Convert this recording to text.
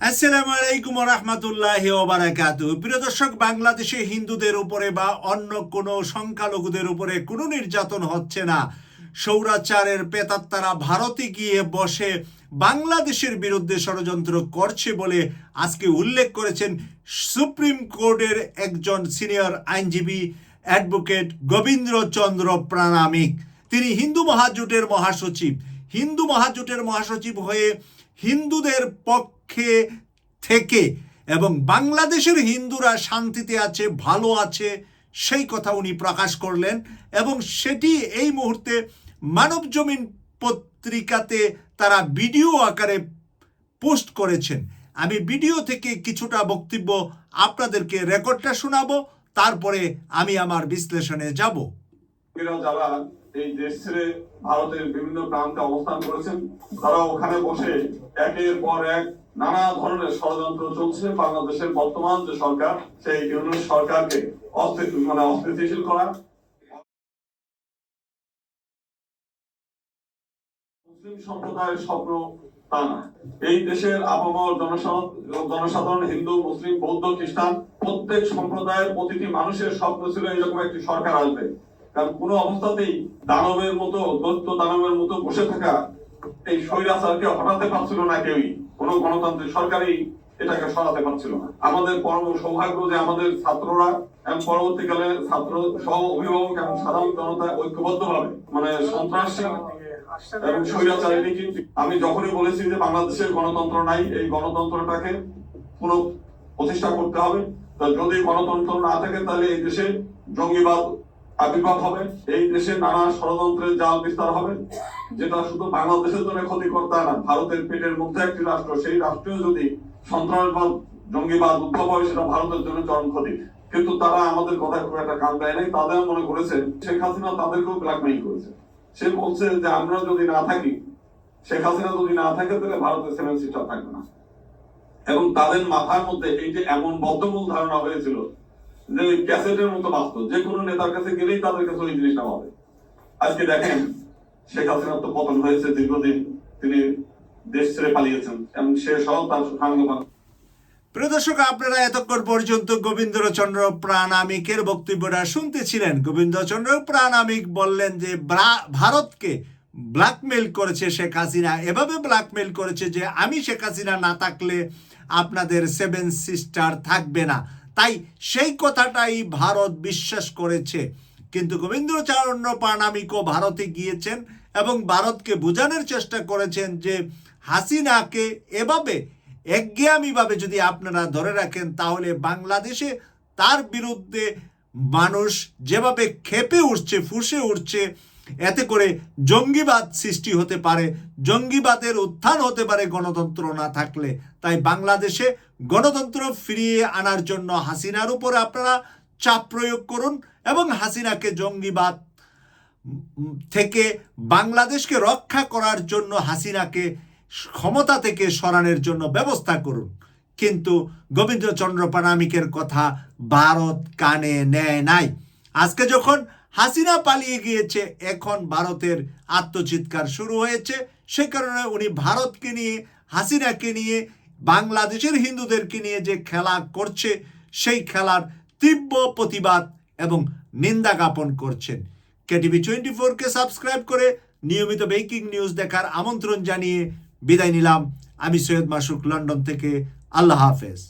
আসসালামু আলাইকুম রহমতুল্লাহ ওবারাকাতু প্রিয় দর্শক, বাংলাদেশে হিন্দুদের উপরে বা অন্য কোনো সংখ্যালঘুদের উপরে কোনো নির্যাতন হচ্ছে না। সৌরাচারের পেতাত্তারা ভারতে গিয়ে বসে বাংলাদেশের বিরুদ্ধে ষড়যন্ত্র করছে বলে আজকে উল্লেখ করেছেন সুপ্রিম কোর্টের একজন সিনিয়র আইনজীবী অ্যাডভোকেট গোবিন্দ্রচন্দ্র প্রাণামিক। তিনি হিন্দু মহাজোটের মহাসচিব। হিন্দু মহাজোটের মহাসচিব হয়ে হিন্দুদের পক্ষে থেকে এবং বাংলাদেশের হিন্দুরা শান্তিতে আছে, ভালো আছে, সেই কথা উনি প্রকাশ করলেন এবং সেটি এই মুহূর্তে মানব জমিন পত্রিকাতে তারা ভিডিও আকারে পোস্ট করেছেন। আমি ভিডিও থেকে কিছুটা বক্তব্য আপনাদেরকে রেকর্ডটা শোনাবো, তারপরে আমি আমার বিশ্লেষণে যাব। এই দেশ ছেড়ে ভারতের বিভিন্ন প্রান্তে অবস্থান করেছেন। তারা ওখানে বসে একের পর এক নানা ধরনের ষড়যন্ত্র চলছে। বাংলাদেশের বর্তমান যে সরকার, সেই ইউনিট সরকারকে মানে অস্থিতিশীল করা। মুসলিম সম্প্রদায়ের স্বপ্ন তা না। এই দেশের জনসাধারণ জনসাধারণ, হিন্দু, মুসলিম, বৌদ্ধ, খ্রিস্টান, প্রত্যেক সম্প্রদায়ের প্রতিটি মানুষের স্বপ্ন ছিল এরকম একটি সরকার আসবে। কারণ কোনো অবস্থাতেই দানবের মতো, দৈত্য দানবের মতো বসে থাকা এই স্বৈরাচারকে হটাতে পারছিল না কেউই। কোনো গণতান্ত্রিক সরকারই এটাকে সরাতে পারছিল না। আমাদের পরম সৌভাগ্য যে আমাদের ছাত্ররা এবং পরবর্তীকালে ছাত্র সহ অভিভাবক এবং সাধারণ জনতা ঐক্যবদ্ধ ভাবে মানে সন্ত্রাসী এবং স্বৈরাচারের নীতি আমি যখনই বলেছি যে বাংলাদেশের গণতন্ত্র নাই, এই গণতন্ত্রটাকে পুরো প্রতিষ্ঠা করতে হবে। যদি গণতন্ত্র না থাকে, তাহলে এই দেশে জঙ্গিবাদ আবির্ভাব হবে। এই দেশে নানা ষড়যন্ত্রের জাল বিস্তার হবে, যেটা শুধু বাংলাদেশের জন্য ক্ষতিকর তা না, ভারতের পেটের মধ্যে একটি রাষ্ট্র। সেই রাষ্ট্রেও যদি সন্ত্রাসবাদ, জঙ্গিবাদ উদ্ভব হয়, সেটা ভারতের জন্য চরম ক্ষতি। কিন্তু তারা আমাদের কথা খুব একটা কান দেয় নাই, তাদের মনে করেছে শেখ হাসিনা তাদেরকেও ব্ল্যাকমেইল করেছে। সে বলছে যে আমরা যদি না থাকি, শেখ হাসিনা যদি না থাকে, তাহলে ভারতের সেভেন সিস্টার থাকবে না। এবং তাদের মাথার মধ্যে এই যে এমন বদ্ধমূল ধারণা হয়েছিল যে ওই ক্যাসেটের মতো বাস্তব। যে কোনো নেতার কাছে গেলেই তাদের কাছে ওই জিনিসটা পাবে। আজকে দেখেন, শেখ হাসিনার তো পতন হয়েছে, দীর্ঘদিন তিনি দেশ ছেড়ে পালিয়েছেন, এবং সে সহ তার প্রিয় দর্শক, আপনারা এতক্ষণ পর্যন্ত গোবিন্দচন্দ্র প্রাণামিকের বক্তব্যটা শুনতেছিলেন। গোবিন্দচন্দ্র প্রাণামিক বললেন যে ভারতকে ব্ল্যাকমেল করেছে শেখ হাসিনা। এভাবে ব্ল্যাকমেল করেছে যে, আমি শেখ হাসিনা না থাকলে আপনাদের সেভেন সিস্টার থাকবে না। তাই সেই কথাটাই ভারত বিশ্বাস করেছে। কিন্তু গোবিন্দচন্দ্র প্রাণামিকও ভারতে গিয়েছেন এবং ভারতকে বোঝানোর চেষ্টা করেছেন যে হাসিনাকে এভাবে একঘেয়ামিভাবে যদি আপনারা ধরে রাখেন, তাহলে বাংলাদেশে তার বিরুদ্ধে মানুষ যেভাবে খেপে উঠছে, ফুসে উঠছে এতে করে জঙ্গিবাদ সৃষ্টি হতে পারে, জঙ্গিবাদের উত্থান হতে পারে গণতন্ত্র না থাকলে। তাই বাংলাদেশে গণতন্ত্র ফিরিয়ে আনার জন্য হাসিনার উপরে আপনারা চাপ প্রয়োগ করুন এবং হাসিনাকে জঙ্গিবাদ থেকে বাংলাদেশকে রক্ষা করার জন্য হাসিনাকে ক্ষমতা থেকে সরানোর জন্য ব্যবস্থা করুন। কিন্তু গোবিন্দচন্দ্র প্রাণামিকের কথা ভারত কানে নেয় নাই। আজকে যখন হাসিনা পালিয়ে গিয়েছে। এখন ভারতের আত্মচিৎকার শুরু হয়েছে। সে কারণে উনি ভারতকে নিয়ে, হাসিনাকে নিয়ে, বাংলাদেশের হিন্দুদেরকে নিয়ে যে খেলা করছে, সেই খেলার তীব্র প্রতিবাদ এবং নিন্দা জ্ঞাপন করছেন। কেটিভি টোয়েন্টি ফোরকে সাবস্ক্রাইব করে নিয়মিত বেকিং নিউজ দেখার আমন্ত্রণ জানিয়ে বিদায় নিলাম। আমি সৈয়দ মাসুক, লন্ডন থেকে। আল্লাহ হাফেজ।